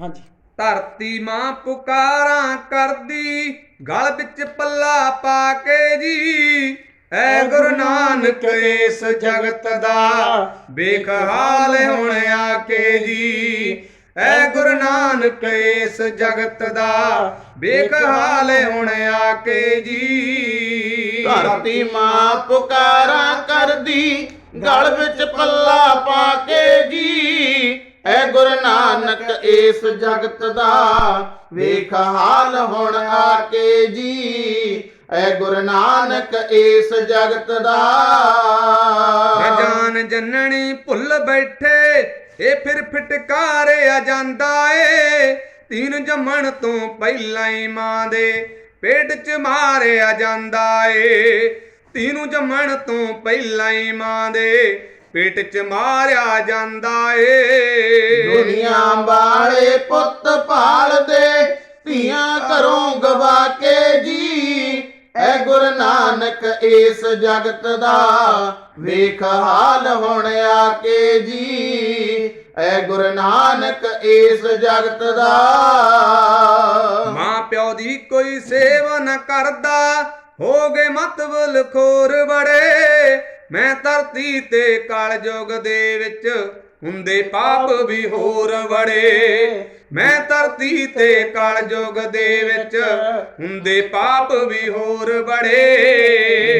ਹਾਂਜੀ। ਧਰਤੀ ਮਾਂ ਪੁਕਾਰਾਂ ਕਰਦੀ ਗਲ ਵਿੱਚ ਪੱਲਾ ਪਾ ਕੇ ਜੀ। ਐ ਗੁਰੂ ਨਾਨਕ ਇਸ ਜਗਤ ਦਾ ਵੇਖ ਹਾਲ ਹੁਣ ਆ ਕੇ ਜੀ। ਐ ਗੁਰੂ ਨਾਨਕ ਇਸ ਜਗਤ ਦਾ ਵੇਖ ਹਾਲ ਹੁਣ ਆ ਕੇ ਜੀ। ਧਰਤੀ ਮਾਂ ਪੁਕਾਰਾਂ ਕਰਦੀ ਗਲ ਵਿੱਚ ਪੱਲਾ ਪਾ ਕੇ ਜੀ। ਐ ਗੁਰੂ ਇਸ ਜਗਤ ਦਾ ਵੇਖ ਹਾਲ ਹੁਣ ਆ ਕੇ ਜੀ। ਐ ਗੁਰੂ ਨਾਨਕ ਇਸ ਜਗਤ ਦਾ। ਜਾਨ ਜੰਨਣੀ ਭੁੱਲ ਬੈਠੇ, ਇਹ ਫਿਰ ਫਟਕਾਰਿਆ ਜਾਂਦਾ ਏ। ਤੀਨ ਜੰਮਣ ਤੋਂ ਪਹਿਲਾਂ ਹੀ ਮਾਂ ਦੇ ਪੇਟ 'ਚ ਮਾਰਿਆ ਜਾਂਦਾ ਏ। ਤੀਨੂੰ ਜੰਮਣ ਤੋਂ ਪਹਿਲਾਂ ਹੀ ਮਾਂ ਦੇ ਪੇਟ 'ਚ ਮਾਰਿਆ ਜਾਂਦਾ ਏ। ਦੁਨੀਆ ਵਾਲੇ ਪੁੱਤ ਪਾਲਦੇ ਧੀਆਂ ਘਰੋਂ ਗਵਾ ਕੇ ਜੀ। ਐ ਗੁਰੂ ਨਾਨਕ ਇਸ ਜਗਤ ਦਾ ਵੇਖ ਹਾਲ ਹੁਣ ਆ ਕੇ ਜੀ। ਐ ਗੁਰੂ ਨਾਨਕ ਇਸ ਜਗਤ ਦਾ ਮਾਂ ਪਿਓ ਦੀ ਕੋਈ ਸੇਵਾ ਨਾ ਕਰਦਾ, ਹੋ ਗਏ ਮਤਬਲ ਖੋਰ ਬੜੇ। ਮੈਂ ਧਰਤੀ ਤੇ ਕਲਯੁਗ ਦੇ ਵਿੱਚ ਹੁੰਦੇ ਪਾਪ ਵੀ ਹੋਰ ਬੜੇ ਮੈਂ ਧਰਤੀ ਤੇ ਕਲਯੁਗ ਦੇ ਵਿੱਚ ਹੁੰਦੇ ਪਾਪ ਵੀ ਹੋਰ ਬੜੇ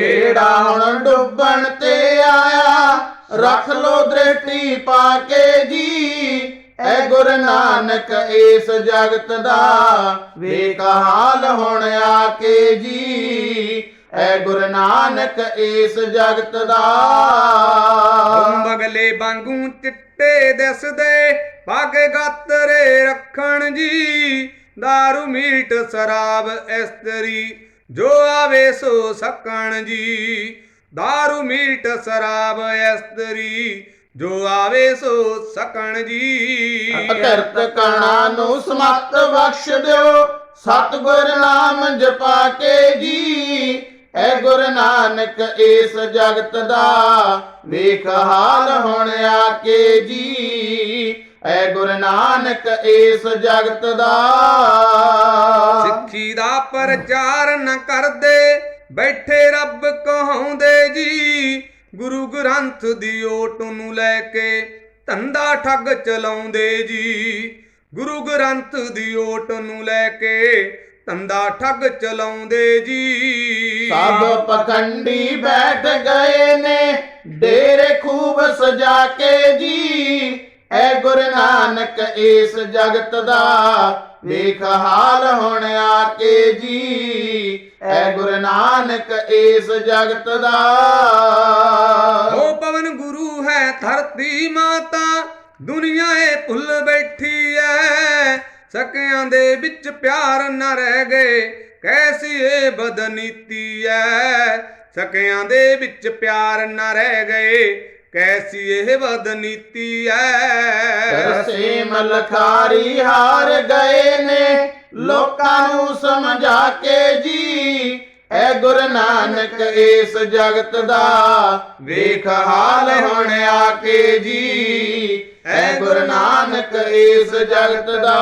ਬੇੜਾ ਹੁਣ ਡੁੱਬਣ ਤੇ ਆਇਆ, ਰੱਖ ਲੋ ਦ੍ਰਿਸ਼ਟੀ ਪਾ ਕੇ ਜੀ। ਐ ਗੁਰੂ ਨਾਨਕ ਇਸ ਜਗਤ ਦਾ ਵੇਖ ਹਾਲ ਹੁਣ ਆ ਕੇ ਜੀ। ਐ ਗੁਰੂ ਨਾਨਕ ਇਸ ਜਗਤ ਦਾ ਬਗਲੇ ਵਾਂਗੂ ਚਿੱਟੇ ਦਿਸਦੇ ਪਾਗੇ ਗਾਤਰੇ ਰੱਖਣ ਜੀ दारू ਮੀਟ ਸ਼ਰਾਬ ਇਸਤਰੀ ਜੋ ਆਵੇ ਸੋ ਸਕਣ ਜੀ दारू ਮੀਟ ਸ਼ਰਾਬ ਇਸਤਰੀ ਜੋ ਆਵੇ ਸੋ ਸਕਣ ਜੀ ਅਕਰਤ ਕਣਾ ਨੂੰ ਸਮਤ ਬਖਸ਼ ਦਿਓ ਸਤਿਗੁਰ ਨਾਮ ਜਪਾ ਕੇ ਜੀ ਐ ਗੁਰੂ ਨਾਨਕ ਇਸ ਜਗਤ ਦਾ ਵੇਖ ਹਾਲ ਹੁਣ ਆ ਕੇ ਜੀ। ਐ ਗੁਰੂ ਨਾਨਕ ਇਸ ਜਗਤ ਦਾ ਸਿੱਖੀ ਦਾ ਪ੍ਰਚਾਰ ਨ ਕਰਦੇ ਬੈਠੇ ਰੱਬ ਕਹਾਉਂਦੇ ਜੀ। ਗੁਰੂ ਗ੍ਰੰਥ ਦੀ ਓਟ ਨੂੰ ਲੈ ਕੇ ਧੰਦਾ ਠੱਗ ਚਲਾਉਂਦੇ ਜੀ। ਗੁਰੂ ਗ੍ਰੰਥ ਦੀ ਓਟ ਨੂੰ ਲੈ ਕੇ ਧੰਦਾ ਠੱਗ ਚਲਾਉਂਦੇ ਜੀ। ਸਭ ਪਖੰਡੀ ਬੈਠ ਗਏ ਨੇ ਡੇਰੇ ਖੂਬ ਸਜਾ ਕੇ ਜੀ। ਐ ਗੁਰੂ ਨਾਨਕ ਇਸ ਜਗਤ ਦਾ ਵੇਖ ਹਾਲ ਹੁਣ ਆ ਕੇ ਜੀ। ਐ ਗੁਰੂ ਨਾਨਕ ਇਸ ਜਗਤ ਦਾ। ਓ ਪਵਨ ਗੁਰੂ ਹੈ ਧਰਤੀ ਮਾਤਾ ਦੁਨੀਆ ਏ ਭੁੱਲ ਬੈਠੀ ਐ। ਸਕਿਆਂ ਦੇ ਵਿੱਚ ਪਿਆਰ ਨਾ ਰਹਿ ਗਏ। ਕੈਸੀ ਏ ਬਦਨੀਤੀ ਐ। ਸਕਿਆਂ ਦੇ ਵਿੱਚ ਪਿਆਰ ਨਾ ਰਹਿ ਗਏ। ਕੈਸੀ ਇਹ ਬਦਨੀਤੀ ਐ। ਰਸੇ ਮਲਖਾਰੀ ਹਾਰ ਗਏ ਨੇ। ਲੋਕਾਂ ਨੂੰ ਸਮਝਾ ਕੇ ਜੀ। ਐ ਗੁਰੂ ਨਾਨਕ ਇਸ ਜਗਤ ਦਾ, ਵੇਖ ਹਾਲ ਹੁਣ ਆ ਕੇ ਜੀ। ਐ ਗੁਰੂ ਨਾਨਕ ਇਸ ਜਗਤ ਦਾ।